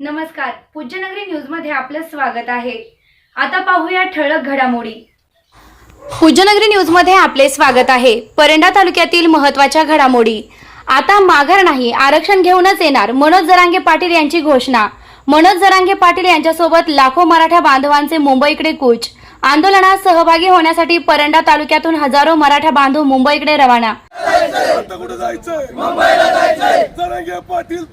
नमस्कार. पूज्यनगरी न्यूजमध्ये आपलं स्वागत आहे. आता पाहूया ठळक घडामोडी. पूज्यनगरी न्यूजमध्ये आपले स्वागत आहे. परंडा तालुक्यातील महत्त्वाच्या घडामोडी. आता माघार नाही आरक्षण घेऊनच येणार मनोज जरांगे पाटील यांची घोषणा. मनोज जरांगे पाटील यांच्यासोबत लाखो मराठा बांधवांचे मुंबईकडे कूच. आंदोलनात सहभागी होण्यासाठी परंडा तालुक्यातून हजारो मराठा बांधव मुंबईकडे रवाना. आता कुठे जायचंय? मुंबईला जायचंय. जरांगे पाटील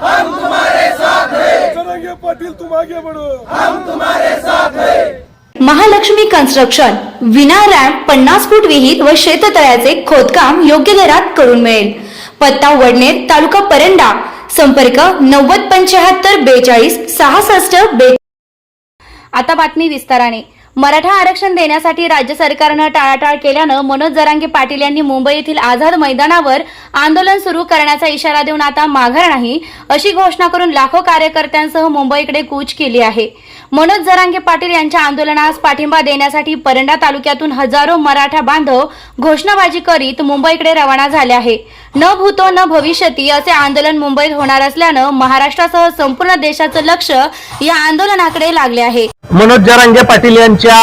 हम तुम्हारे साथ हैं. जरांगे पाटील तुम आगे बढ़ो महालक्ष्मी कन्स्ट्रक्शन विना रॅम्प पन्नास फूट विहीर व शेततळ्याचे खोदकाम योग्य दरात करून मिळेल. पत्ता वडनेर तालुका परंडा. संपर्क नव्वद पंच्याहत्तर बेचाळीस सहासष्ट बे आता बातमी विस्ताराने. मराठा आरक्षण देण्यासाठी राज्य सरकारनं टाळाटाळ केल्यानं मनोज जरांगे पाटील यांनी मुंबई येथील आझाद मैदानावर आंदोलन सुरू करण्याचा इशारा देऊन आता माघार नाही अशी घोषणा करून लाखो कार्यकर्त्यांसह मुंबईकडे कूच केली आहे. मनोज जरांगे पाटील यांच्या आंदोलनास पाठिंबा देण्यासाठी परंडा तालुक्यातून हजारो मराठा बांधव घोषणाबाजी करीत मुंबईकडे रवाना झाले आहे. न भूतो न भविष्यती असे आंदोलन मुंबईत होणार असल्यानं महाराष्ट्रासह संपूर्ण देशाचं लक्ष या आंदोलनाकडे लागले आहे. मनोज जरांगे पाटील यांच्या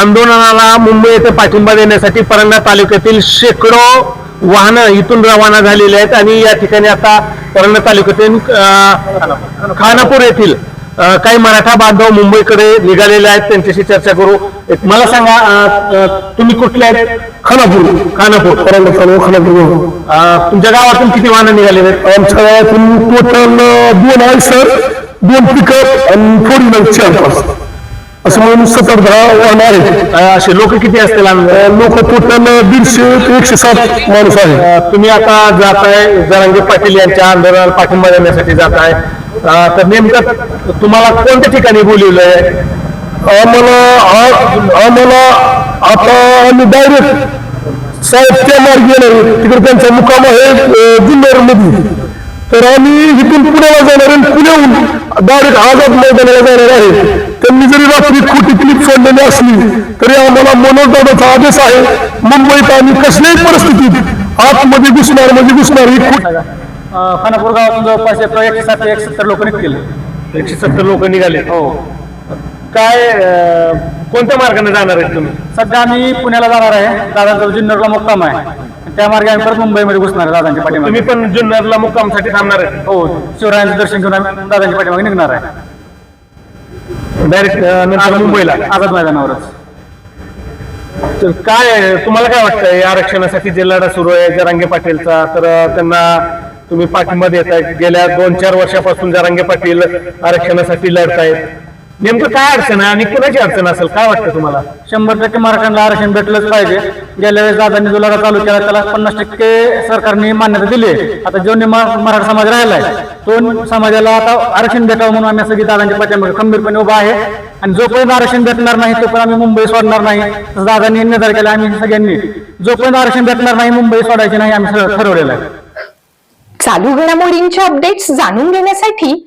आंदोलनाला मुंबई येथे पाठिंबा देण्यासाठी परंडा तालुक्यातील शेकडो वाहनं इथून रवाना झालेली आहेत आणि या ठिकाणी आता परंडा तालुक्यातील खानापूर येथील काही मराठा बांधव मुंबईकडे निघालेले आहेत. त्यांच्याशी चर्चा करू. मला सांगा तुम्ही कुठले आहेत? खानापूर. खानापूर. परंडा चालू खानापूर. तुमच्या गावातून किती वाहनं निघालेले आहेत? आमच्या गावातून टोटल दोन आहे सर. दोन पिकअप आणि फोर व्हीलर चार असं म्हणून वाहन आहेत अं, असे लोक किती असतील? लोक टोटल दीडशे ते एकशे सात माणूस आहे. अं, तुम्ही आता जाताय जरांगे पाटील यांच्या आंदोलनाला पाठिंबा देण्यासाठी जाताय. अं, तर नेमकं तुम्हाला कोणत्या ठिकाणी बोलवलंय? आम्हाला आ- आम्हाला आता आम्ही डायरेक्ट साहेब त्या मार्गी येणार आहे. तिकडे त्यांचा मुक्काम आहे जुन्नरमध्ये तर आम्ही इथून पुण्याला जाणार आहे पुण्याहून डायरेक्ट आझाद मैदानाला जाणार आहे. त्यांनी जरी रात्री खोटी क्लिप सोडलेली असली तरी आम्हाला मनोजदादाचा आदेश आहे मुंबईत आम्ही कसल्याही परिस्थितीत आतमध्ये घुसणार म्हणजे घुसणार ही खोटी खानापूर गावातून जवळपास एक- एकशे साठ ते एकशे सत्तर लोक निघतील. एकशे सत्तर लोक निघाले. हो. काय कोणत्या मार्गाने जाणार आहेत तुम्ही? सध्या आम्ही पुण्याला जाणार आहे. दादांचं जुन्नरला मुक्काम आहे. त्या मार्गे आम्ही परत मुंबईमध्ये घुसणार आहे दादांच्या पाठीमागे. तुम्ही पण जुन्नरला मुक्कामसाठी थांबणार आहे. हो शिवरायांचं दर्शन घेऊन आम्ही दादांच्या पाठीमागे निघणार आहे. डायरेक्ट नंतर मुंबईला. आझाद मैदानावरच. तर काय तुम्हाला काय वाटतं या आरक्षणासाठी जे लढा सुरू आहे जरांगे पाटीलचा तर अं, त्यांना तुम्ही पाठिंबा देत आहे गेल्या दोन चार वर्षापासून जरांगे पाटील आरक्षणासाठी लढतायत. नेमकं काय अडचण आहे आणि कुणाची अडचण असेल? काय वाटतं तुम्हाला? शंभर टक्के मराठ्यांना आरक्षण भेटलंच पाहिजे. गेल्या वेळेस दादांनी जो लढा चालू केला त्याला पन्नास टक्के सरकारने मान्यता दिली आहे. आता जो निम्मा मराठा समाज राहिलाय तो समाजाला आता आरक्षण भेटावं म्हणून आम्ही सगळी दादांच्या पाठीमागे खंबीरपणे उभा आहे. आणि जोपर्यंत आरक्षण भेटणार नाही तोपर्यंत आम्ही मुंबई सोडणार नाही. तसं दादांनी निर्धार केला आम्ही सगळ्यांनी. जोपर्यंत आरक्षण भेटणार नाही मुंबई सोडायची नाही आम्ही सगळं ठरवलेलं आहे. चालू घडामोडींचे अपडेट्स जाणून घेण्यासाठी